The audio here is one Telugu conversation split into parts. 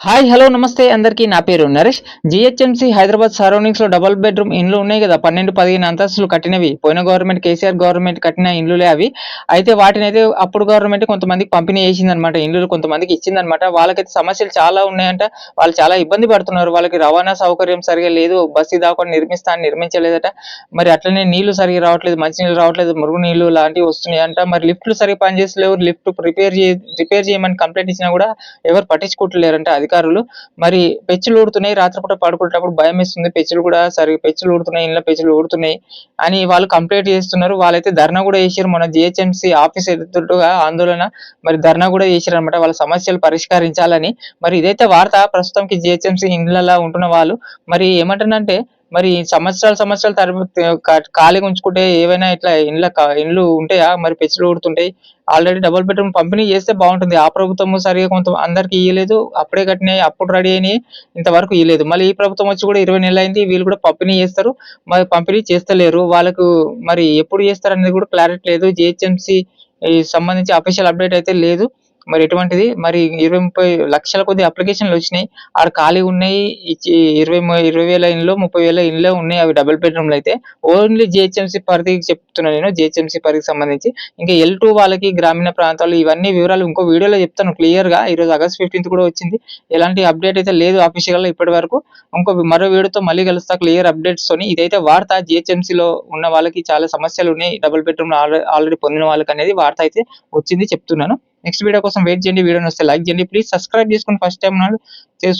హాయ్ హలో నమస్తే. అందరికీ నా పేరు నరేష్. జిహెచ్ఎంసీ హైదరాబాద్ సరౌండింగ్స్లో డబుల్ బెడ్రూమ్ ఇండ్లు ఉన్నాయి కదా. పన్నెండు పదిహేను అంతస్తులు కట్టినవి. పోయిన గవర్నమెంట్ కేసీఆర్ గవర్నమెంట్ కట్టిన ఇండ్లులే అవి. అయితే వాటిని అయితే అప్పుడు గవర్నమెంట్ కొంతమందికి పంపిణీ చేసిందనమాట ఇండ్లు కొంతమందికి ఇచ్చిందనమాట వాళ్ళకైతే సమస్యలు చాలా ఉన్నాయంట. వాళ్ళు చాలా ఇబ్బంది పడుతున్నారు. వాళ్ళకి రవాణా సౌకర్యం సరిగా లేదు. బస్సు దాకా నిర్మిస్తా అని నిర్మించలేదట. మరి అట్లనే నీళ్ళు సరిగా రావట్లేదు. మంచినీళ్ళు రావట్లేదు. మురుగు నీళ్ళు లాంటివి వస్తున్నాయంట. మరి లిఫ్ట్లు సరిగా పనిచేసలేవు లిఫ్ట్ రిపేర్ చే రిపేర్ చేయమని కంప్లైంట్ ఇచ్చినా కూడా ఎవరు పట్టించుకుంటలేరంట అధికారులు. మరి పెచ్చులు ఊడుతున్నాయి రాత్రిపూట పడుకునేటప్పుడు భయం వేస్తుంది. పెచ్చులు కూడా సరిగ్గా పెచ్చులు ఊడుతున్నాయి ఇంట్లో పెచ్చులు ఊడుతున్నాయి అని వాళ్ళు కంప్లైంట్ చేస్తున్నారు. వాళ్ళైతే ధర్నా కూడా చేశారు. మన జిహెచ్ఎంసీ ఆఫీస్ ఎదురుగా ఆందోళన మరి ధర్నా కూడా చేశారు అనమాట వాళ్ళ సమస్యలు పరిష్కరించాలని. మరి ఇదైతే వార్త ప్రస్తుతంకి జిహెచ్ఎంసీ ఇండ్లలో ఉంటున్న వాళ్ళు. మరి ఏమంటారంటే మరి సంవత్సరాలు సంవత్సరాలు తరబడి ఖాళీగా ఉంచుకుంటే ఏవైనా ఇట్లా ఇండ్ల ఇండ్లు ఉంటాయా? మరి పెచ్చులు ఊడుతుంటాయి. ఆల్రెడీ డబుల్ బెడ్రూమ్ పంపిణీ చేస్తే బాగుంటుంది. ఆ ప్రభుత్వం సరిగా కొంత అందరికి ఇయ్యలేదు. అప్పుడే కట్టినాయి అప్పుడు రెడీ అయినాయి. ఇంతవరకు ఇయ్యలేదు. మళ్ళీ ఈ ప్రభుత్వం వచ్చి కూడా ఇరవై నెలలు అయింది. వీళ్ళు కూడా పంపిణీ చేస్తారు. మరి పంపిణీ చేస్తలేరు. వాళ్ళకు మరి ఎప్పుడు చేస్తారు అనేది కూడా క్లారిటీ లేదు. జిహెచ్ఎంసీ సంబంధించి అఫీషియల్ అప్డేట్ అయితే లేదు. మరి ఎటువంటిది? మరి ఇరవై ముప్పై లక్షల కొద్ది అప్లికేషన్లు వచ్చినాయి. ఆడ ఖాళీ ఉన్నాయి. ఇరవై ఇరవై వేల ఇండ్లు ముప్పై వేల ఇండ్లు ఉన్నాయి. అవి డబుల్ బెడ్రూమ్లు అయితే. ఓన్లీ జిహెచ్ఎంసీ పరిధికి చెప్తున్నాను నేను. జిహెచ్ఎంసీ పరిధికి సంబంధించి. ఇంకా ఎల్ టూ వాళ్ళకి గ్రామీణ ప్రాంతాలు ఇవన్నీ వివరాలు ఇంకో వీడియోలో చెప్తాను క్లియర్గా ఈరోజు ఆగస్ట్ ఫిఫ్టీన్త్ కూడా వచ్చింది. ఎలాంటి అప్డేట్ అయితే లేదు అఫీషియల్ ఇప్పటి వరకు. ఇంకో మరో వీడియోతో మళ్ళీ కలుస్తా. క్లియర్ అప్డేట్స్ తోని. ఇదైతే వార్త జిహెచ్ఎంసీలో ఉన్న వాళ్ళకి చాలా సమస్యలు ఉన్నాయి. డబుల్ బెడ్రూమ్ ఆల్రెడీ పొందిన వాళ్ళకి అనేది వార్త అయితే వచ్చింది చెప్తున్నాను. నెక్స్ట్ వీడియో కోసం వెయిట్ చేయండి వీడియో వస్తే లైక్ చేయండి. ప్లీజ్ సబ్స్క్రైబ్ చేసుకుని ఫస్ట్ టైం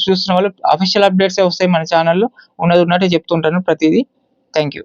చూస్తున్న వాళ్ళు అఫీషియల్ అప్డేట్స్ వస్తాయి మన ఛానల్లో ఉన్నది ఉన్నట్టే చెప్తుంటాను ప్రతిదీ. Thank you